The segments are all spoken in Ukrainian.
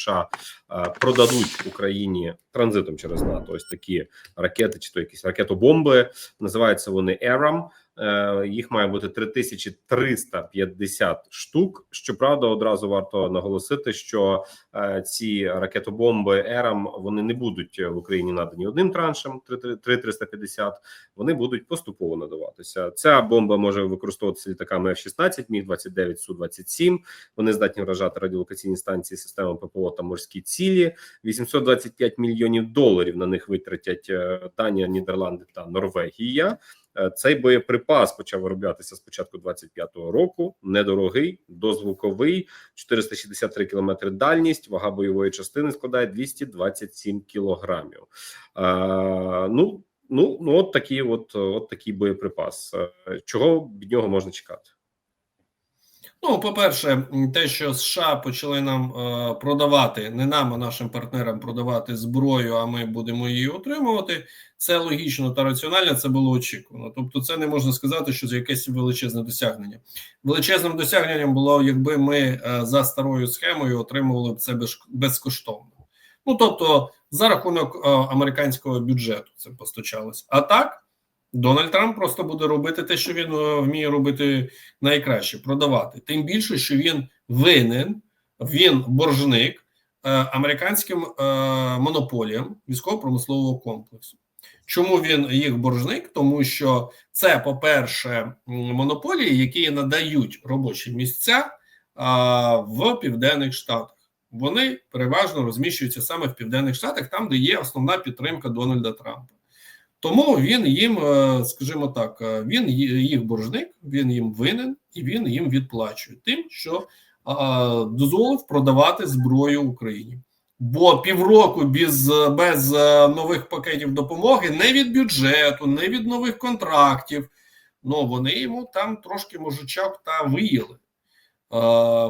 США е, продадуть Україні транзитом через НАТО ось такі ракети, чи то якісь ракетобомби. Називаються вони ЕРАМ. Е, Їх має бути 3350 штук. Щоправда, одразу варто наголосити, що е, ці ракетобомби ЕРАМ вони не будуть в Україні надані одним траншем 3350, Вони будуть поступово надаватися. Ця бомба може використовуватися літаками F-16, міг 29 су 27 Вони здатні вражати радіолокаційні станції системи ППО та морські цілі. 825 мільйонів доларів на них витратять е, Данія, Нідерланди та Норвегія. Е, Цей боєприпас почав вироблятися з початку 25-го року. Недорогий, дозвуковий, 463 кілометри дальність. Вага бойової частини складає 227 кг. Е, ну, ну, ну, от такий, от, от такий боєприпас. Е, Чого від нього можна чекати? Ну, по-перше, те, що США почали нам е, продавати, не нам, а нашим партнерам продавати зброю, а ми будемо її отримувати. Це логічно та раціонально. Це було очікувано. Тобто, це не можна сказати, що це якесь величезне досягнення. Величезним досягненням було, якби ми е, за старою схемою отримували б це безкоштовно. Ну тобто, за рахунок е, американського бюджету це постачалось. А так. Дональд Трамп просто буде робити те, що він е, вміє робити найкраще продавати. Тим більше, що він винен, він боржник е, американським е, монополіям військово-промислового комплексу. Чому він їх боржник? Тому що це, по-перше, монополії, які надають робочі місця в південних штатах. Вони переважно розміщуються саме в південних штатах, там, де є основна підтримка Дональда Трампа. Тому він їм, е, скажімо так, е, він їх боржник, він їм винен і він їм відплачує тим, що дозволив продавати зброю Україні. Бо півроку без, без е, нових пакетів допомоги не від бюджету, не від нових контрактів. Ну вони йому там трошки мужичок та виїли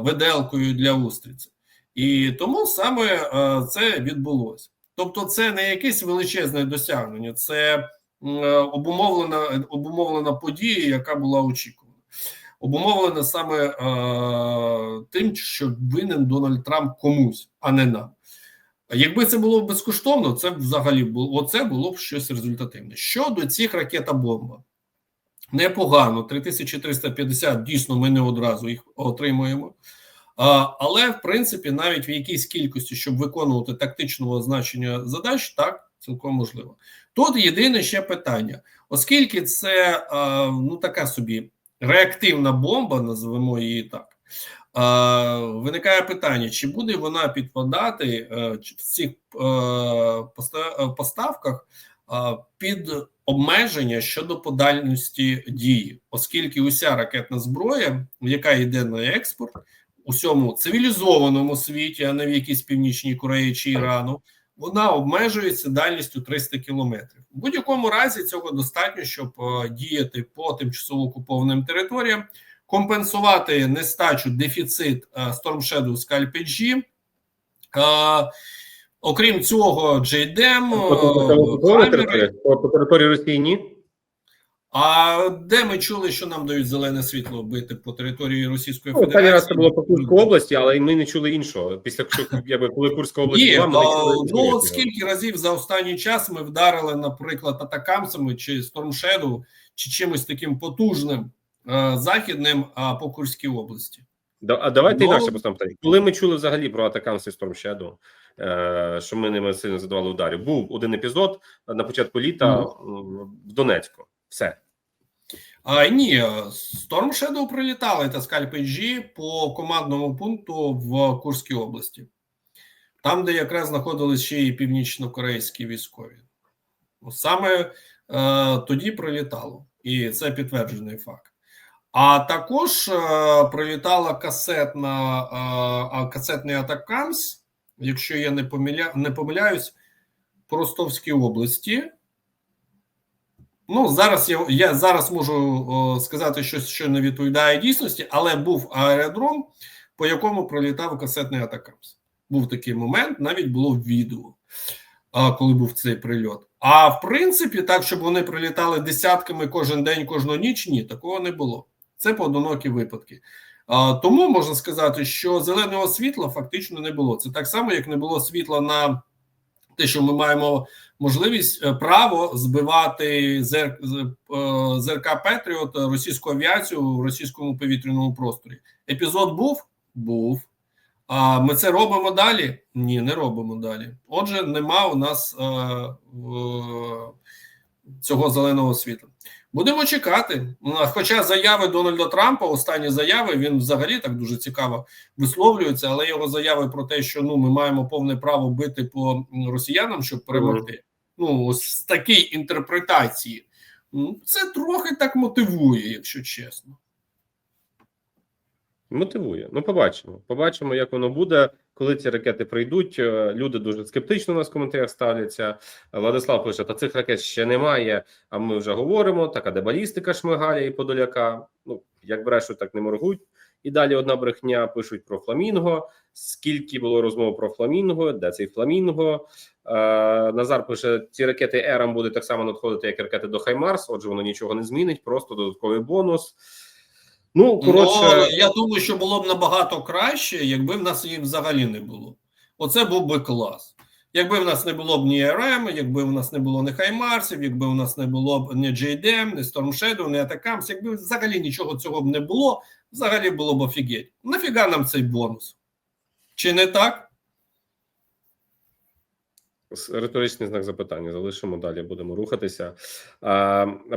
виделкою для устриці. І тому саме це відбулося. Тобто, це не якесь величезне досягнення, це е, обумовлена обумовлена подія, яка була очікувана. Обумовлена саме е, тим, що винен Дональд Трамп комусь, а не нам. Якби це було безкоштовно, це взагалі було оце було б щось результативне. Щодо цих ракета бомба, непогано. 3350 дійсно ми не одразу їх отримуємо. Але в принципі, навіть в якійсь кількості, щоб виконувати тактичного значення задач, так цілком можливо. Тут єдине ще питання, оскільки це ну така собі реактивна бомба, називемо її так. Виникає питання, чи буде вона підпадати в цих поста- поставках під обмеження щодо подальності дії, оскільки уся ракетна зброя, яка йде на експорт, у всьому цивілізованому світі, а не в якійсь північній Кореї чи Ірану, вона обмежується дальністю 300 кілометрів. В будь-якому разі цього достатньо, щоб е, діяти по тимчасово окупованим територіям, компенсувати нестачу дефіцит е, Storm Shadow. Е, окрім цього, JDM, по, по території Росії ні. А де ми чули, що нам дають зелене світло бити по території Російської Ну, останній раз це Федерації? було по Курській області, але ми не чули іншого. Після якби коли Курська область Є, була, ми не чули ну от скільки разів за останній час ми вдарили, наприклад, атакамсами чи Shadow, чи чимось таким потужним е, західним а, по Курській області. А давайте Ну- інакше поставимо питання. Коли ми чули взагалі про атакамси Storm Shadow, е, що ми ними сильно задавали ударів. Був один епізод на початку літа м, в Донецьку. Все. А ні, Storm Shadow прилітали та PG по командному пункту в Курській області, там, де якраз знаходились ще і північно-корейські військові. Ну, Саме е, тоді прилітало, і це підтверджений факт. А також е, прилітала касетна, е, касетний атакамс, якщо я не, помиля, не помиляюсь, по Ростовській області. Ну, зараз я, я зараз можу о, сказати щось, що не відповідає дійсності, але був аеродром, по якому пролітав касетний атакамс. Був такий момент, навіть було відео, а, коли був цей прильот. А в принципі, так, щоб вони прилітали десятками кожен день, кожну ніч, ні, такого не було. Це поодинокі випадки. А, тому можна сказати, що зеленого світла фактично не було. Це так само, як не було світла на те, що ми маємо можливість е, право збивати зер... е, ЗРК Петріот російську авіацію в російському повітряному просторі. Епізод був? Був. А ми це робимо далі? Ні, не робимо далі. Отже, нема у нас е, е, цього зеленого світла. Будемо чекати. Ну, Хоча заяви Дональда Трампа, останні заяви, він взагалі так дуже цікаво висловлюється, але його заяви про те, що ну ми маємо повне право бити по росіянам, щоб перемогти. Ну, ось з такій інтерпретації, це трохи так мотивує, якщо чесно. Мотивує. Ну, побачимо. Побачимо, як воно буде, коли ці ракети прийдуть. Е, Люди дуже скептично у нас в коментарях ставляться. Владислав пише: та цих ракет ще немає. А ми вже говоримо. Така де балістика Шмигаля і Подоляка. Ну як брешуть, так не моргуть. І далі одна брехня пишуть про фламінго. Скільки було розмов про фламінго? Де цей фламінго? Е, Назар пише: ці ракети Ерам буде так само надходити, як ракети до Хаймарс. Отже, воно нічого не змінить, просто додатковий бонус. Ну коротше, Ну, я думаю, що було б набагато краще, якби в нас їх взагалі не було. Оце був би клас. Якби в нас не було б ні РМ, якби в нас не було ні Хаймарсів, якби в нас не було б ні JDM, ні Storm Shadow, ні Атакамс, якби взагалі нічого цього б не було, взагалі було б офігеть. Нафіга нам цей бонус? Чи не так? Риторичний знак запитання. Залишимо далі, будемо рухатися.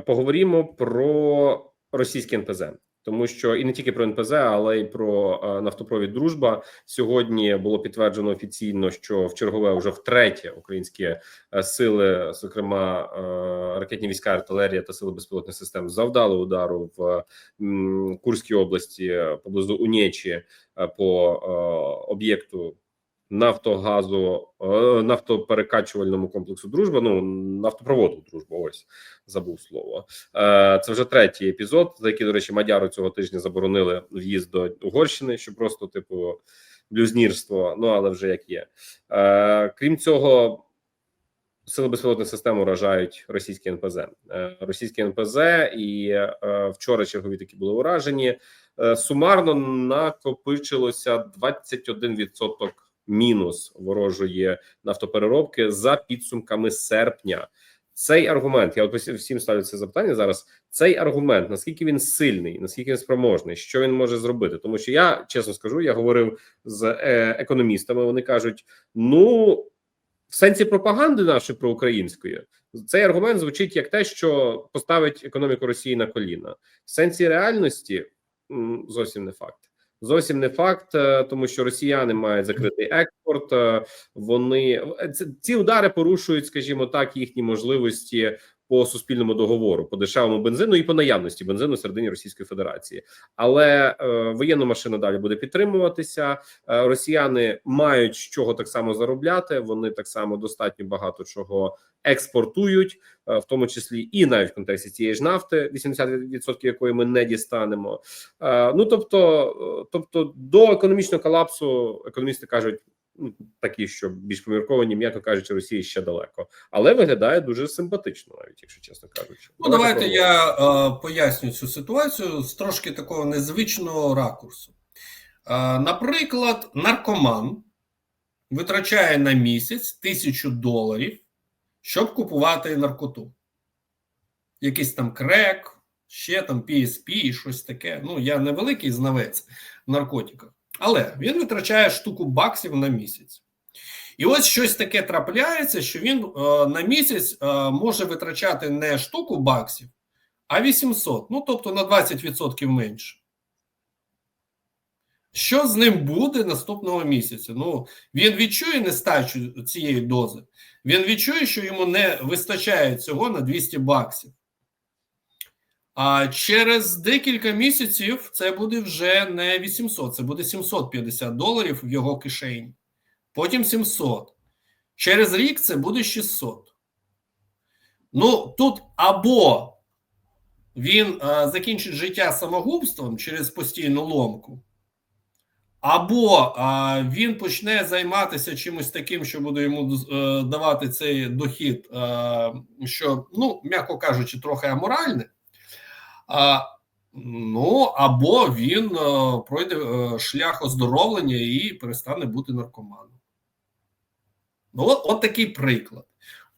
Поговоримо про російське НПЗ, тому що і не тільки про НПЗ, але й про а, нафтопровід Дружба. Сьогодні було підтверджено офіційно, що в чергове вже втретє українські е, сили, зокрема е, ракетні війська, артилерія та сили безпілотних систем, завдали удару в Курській області е, поблизу Унєчі е, по е, об'єкту нафтогазу, е, нафтоперекачувальному комплексу Дружба. Ну нафтопроводу дружба. Ось забув слово. Е, Це вже третій епізод, за який, до речі, Мадяру цього тижня заборонили в'їзд до Угорщини, що просто типу блюзнірство. Ну але вже як є. Е, Крім цього. Сили безпілотних систем уражають російські НПЗ. Російські НПЗ і вчора чергові такі були уражені. Сумарно накопичилося 21% мінус ворожої нафтопереробки за підсумками серпня. Цей аргумент, я от всім ставлю це запитання зараз. Цей аргумент, наскільки він сильний, наскільки він спроможний, що він може зробити? Тому що я чесно скажу, я говорив з е, економістами. Вони кажуть: ну в сенсі пропаганди нашої проукраїнської цей аргумент звучить як те, що поставить економіку Росії на коліна. В сенсі реальності зовсім не факт. Зовсім не факт, е, тому що росіяни мають закритий експорт. е, Вони це ці удари порушують, скажімо так, їхні можливості по суспільному договору, по дешевому бензину і по наявності бензину всередині Російської Федерації. Але е, воєнна машина далі буде підтримуватися. Е, росіяни мають з чого так само заробляти. Вони так само достатньо багато чого експортують, е, в тому числі і навіть в контексті цієї ж нафти, 80% якої ми не дістанемо. Е, Ну тобто, е, тобто, до економічного колапсу економісти кажуть. ну, Такі, що більш помірковані, м'яко кажучи, Росії ще далеко, але виглядає дуже симпатично, навіть якщо чесно кажучи. Ну, давайте я е, поясню цю ситуацію з трошки такого незвичного ракурсу. Е, наприклад, наркоман витрачає на місяць тисячу доларів, щоб купувати наркоту. Якийсь там крек, ще там PSP щось таке. Ну, я не великий знавець в наркотиках, але він витрачає штуку баксів на місяць. І ось щось таке трапляється, що він е, на місяць е, може витрачати не штуку баксів, а 800, ну тобто на 20% менше. Що з ним буде наступного місяця? Ну, він відчує нестачу цієї дози. Він відчує, що йому не вистачає цього на 200 баксів. А через декілька місяців це буде вже не 800, це буде 750 доларів в його кишені. Потім 700. Через рік це буде 600. Ну, тут або він а, закінчить життя самогубством через постійну ломку, або а, він почне займатися чимось таким, що буде йому е, давати цей дохід, е, що, ну, м'яко кажучи, трохи аморальне. А, Ну або він е, пройде е, шлях оздоровлення і перестане бути наркоманом. Ну, от, от такий приклад.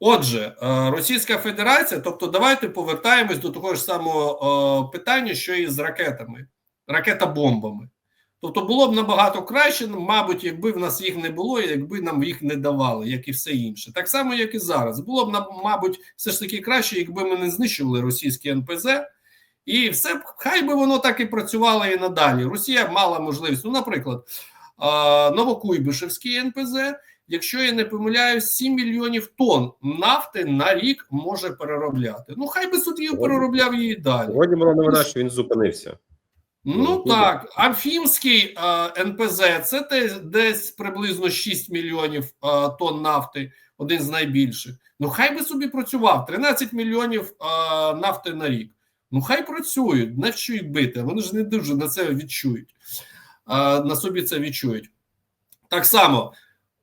Отже, е, Російська Федерація, тобто, давайте повертаємось до того ж самого е, питання, що і з ракетами, ракета-бомбами. Тобто, було б набагато краще, мабуть, якби в нас їх не було, якби нам їх не давали, як і все інше. Так само, як і зараз. Було б на- мабуть, все ж таки краще, якби ми не знищували російські НПЗ. І все б хай би воно так і працювало і надалі. Росія мала можливість. Ну, наприклад, Новокуйбишевський НПЗ, якщо я не помиляюсь, 7 мільйонів тонн нафти на рік може переробляти. Ну, хай би суд її переробляв її далі. Сьогодні була новина, що він зупинився. Ну Ну, так, Амфімський е, НПЗ це десь приблизно 6 мільйонів е, тонн нафти, один з найбільших. Ну хай би собі працював 13 мільйонів е, нафти на рік. Ну хай працюють, не вчують бити. Вони ж не дуже на це відчують, е, на собі це відчують. Так само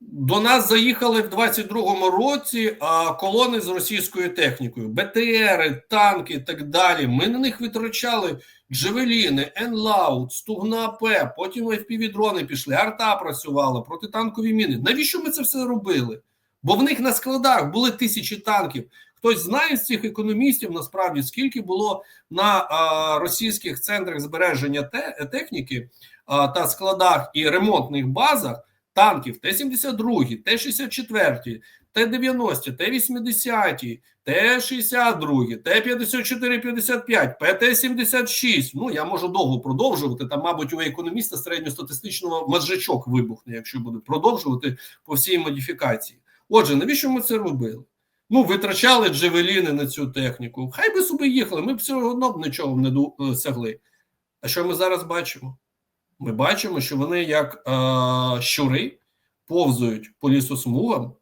до нас заїхали в 22-му році колони з російською технікою, БТРи, танки і так далі. Ми на них витрачали Джевеліни, Енлаут, Стугна П, потім FPV-дрони пішли, арта працювала, протитанкові міни. Навіщо ми це все робили? Бо в них на складах були тисячі танків. Хтось знає з цих економістів насправді скільки було на а, російських центрах збереження те, техніки а, та складах і ремонтних базах танків Т-72, Т-64, Т-90, Т-80, Т-62, Т-54-55, ПТ-76. Ну, я можу довго продовжувати. Там, мабуть, у економіста середньостатистичного мозжечок вибухне, якщо буде продовжувати по всій модифікації. Отже, навіщо ми це робили? Ну, витрачали джевеліни на цю техніку. Хай би собі їхали, ми б все одно б нічого не досягли. А що ми зараз бачимо? Ми бачимо, що вони, як е, щури, повзують по лісосмугам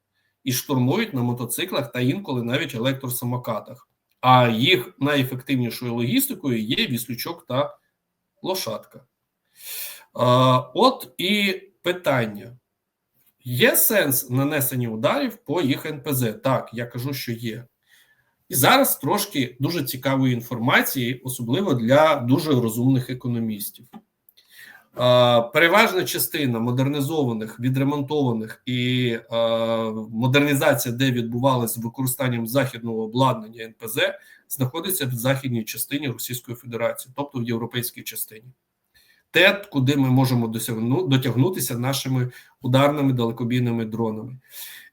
і штурмують на мотоциклах та інколи навіть електросамокатах. А їх найефективнішою логістикою є віслючок та лошадка. От і питання: є сенс нанесення ударів по їх НПЗ? Так, я кажу, що є. І зараз трошки дуже цікавої інформації, особливо для дуже розумних економістів. Переважна частина модернізованих, відремонтованих і модернізація, де відбувалася використанням західного обладнання НПЗ, знаходиться в західній частині Російської Федерації, тобто в європейській частині. Те, куди ми можемо досягну, дотягнутися нашими ударними далекобійними дронами.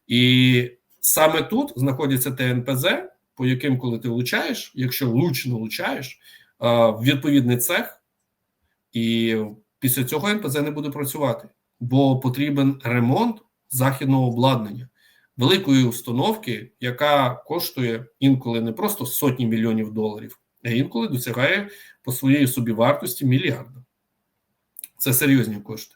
І саме тут знаходяться ТНПЗ, по яким, коли ти влучаєш, якщо влучно влучаєш, в відповідний цех, і після цього НПЗ не буде працювати, бо потрібен ремонт західного обладнання, великої установки, яка коштує інколи не просто сотні мільйонів доларів, а інколи досягає по своїй собівартості мільярда. Це серйозні кошти.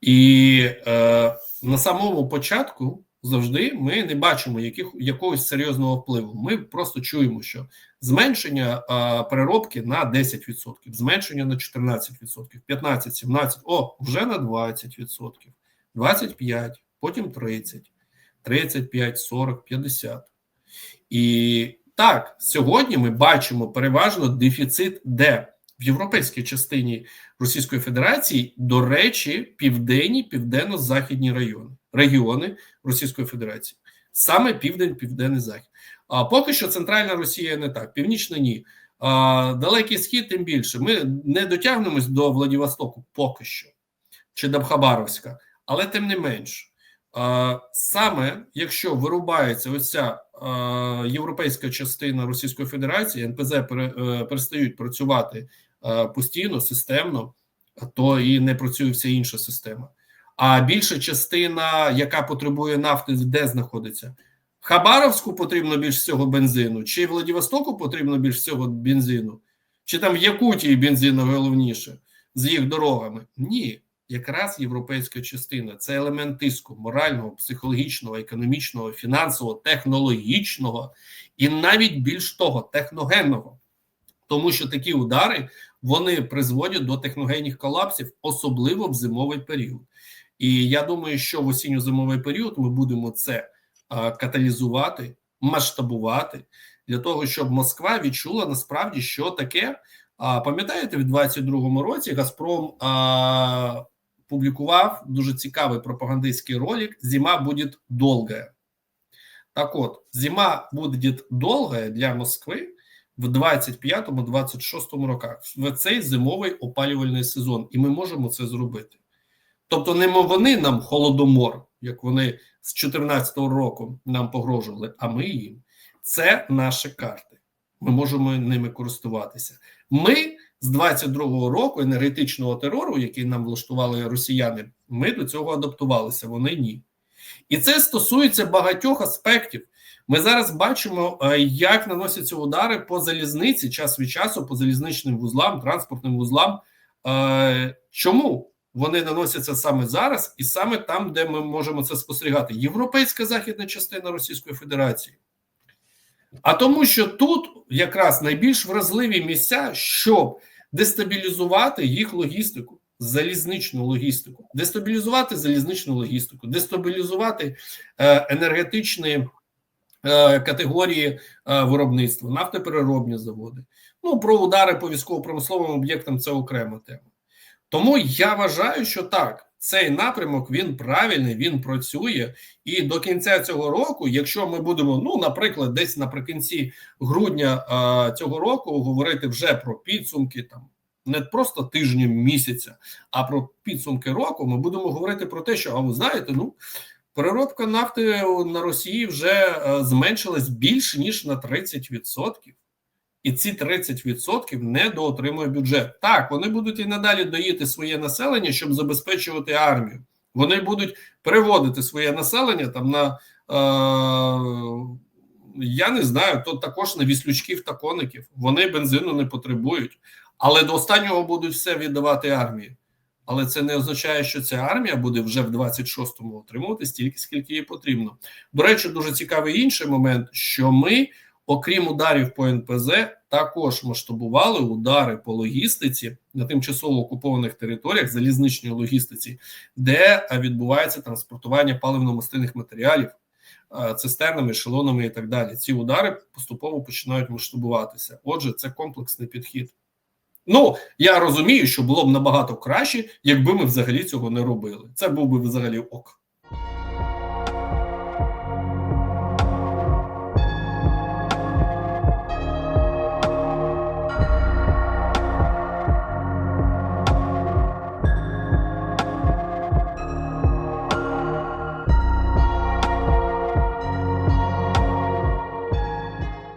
І е, на самому початку завжди ми не бачимо яких, якогось серйозного впливу. Ми просто чуємо, що зменшення а, переробки на 10%, зменшення на 14%, 15, 17%, о, вже на 20%, 25%, потім 30, 35, 40, 50. І так, сьогодні ми бачимо переважно дефіцит, де в європейській частині Російської Федерації, до речі, південні, південно-західні райони, регіони Російської Федерації, саме південь, південний захід. А поки що центральна Росія не так, північна ні. А, Далекий схід, тим більше. Ми не дотягнемось до Владивостоку поки що, чи до Хабаровська, але тим не менш. А, Саме якщо вирубається оця а, європейська частина Російської Федерації, НПЗ е, перестають працювати а, постійно, системно, то і не працює вся інша система. А більша частина, яка потребує нафти, де знаходиться? Хабаровську потрібно більш всього бензину, чи Владивостоку потрібно більш всього бензину, чи там в Якутії бензин головніше з їх дорогами? Ні, якраз європейська частина це елемент тиску морального, психологічного, економічного, фінансового, технологічного і навіть більш того, техногенного. Тому що такі удари вони призводять до техногенних колапсів, особливо в зимовий період. І я думаю, що в осінньо-зимовий період ми будемо це каталізувати, масштабувати для того, щоб Москва відчула насправді, що таке А пам'ятаєте, в 22-му році Газпром а, публікував дуже цікавий пропагандистський ролик «Зима буде довгая». Так от, зима буде довгая для Москви в 25-26 роках, в цей зимовий опалювальний сезон, і ми можемо це зробити. Тобто, не вони нам холодомор, як вони з 2014 року нам погрожували, а ми їм. Це наші карти. Ми можемо ними користуватися. Ми з 22-го року енергетичного терору, який нам влаштували росіяни, ми до цього адаптувалися. Вони ні. І це стосується багатьох аспектів. Ми зараз бачимо, е, як наносяться удари по залізниці час від часу, по залізничним вузлам, транспортним вузлам. Е, Чому вони наносяться саме зараз, і саме там, де ми можемо це спостерігати? Європейська західна частина Російської Федерації. А тому, що тут якраз найбільш вразливі місця, щоб дестабілізувати їх логістику, залізничну логістику, дестабілізувати залізничну логістику, дестабілізувати е, енергетичні е, категорії е, виробництва, нафтопереробні заводи. Ну про удари по військово-промисловим об'єктам це окрема тема. Тому я вважаю, що так, цей напрямок він правильний, він працює, і до кінця цього року, якщо ми будемо, ну наприклад, десь наприкінці грудня а, цього року говорити вже про підсумки, там не просто тижнів місяця, а про підсумки року, ми будемо говорити про те, що а ви знаєте, ну переробка нафти на Росії вже а, зменшилась більше ніж на 30%. І ці 30% не доотримує бюджет. Так, вони будуть і надалі доїти своє населення, щоб забезпечувати армію. Вони будуть переводити своє населення там на е, я не знаю, то також на віслючків та коників. Вони бензину не потребують, але до останнього будуть все віддавати армії. Але це не означає, що ця армія буде вже в 26-му отримувати стільки, скільки їй потрібно. До речі, дуже цікавий інший момент, що ми окрім ударів по НПЗ, також масштабували удари по логістиці на тимчасово окупованих територіях, залізничній логістиці, де відбувається транспортування паливно-мастильних матеріалів цистернами, ешелонами і так далі. Ці удари поступово починають масштабуватися. Отже, це комплексний підхід. Ну я розумію, що було б набагато краще, якби ми взагалі цього не робили. Це був би взагалі ок.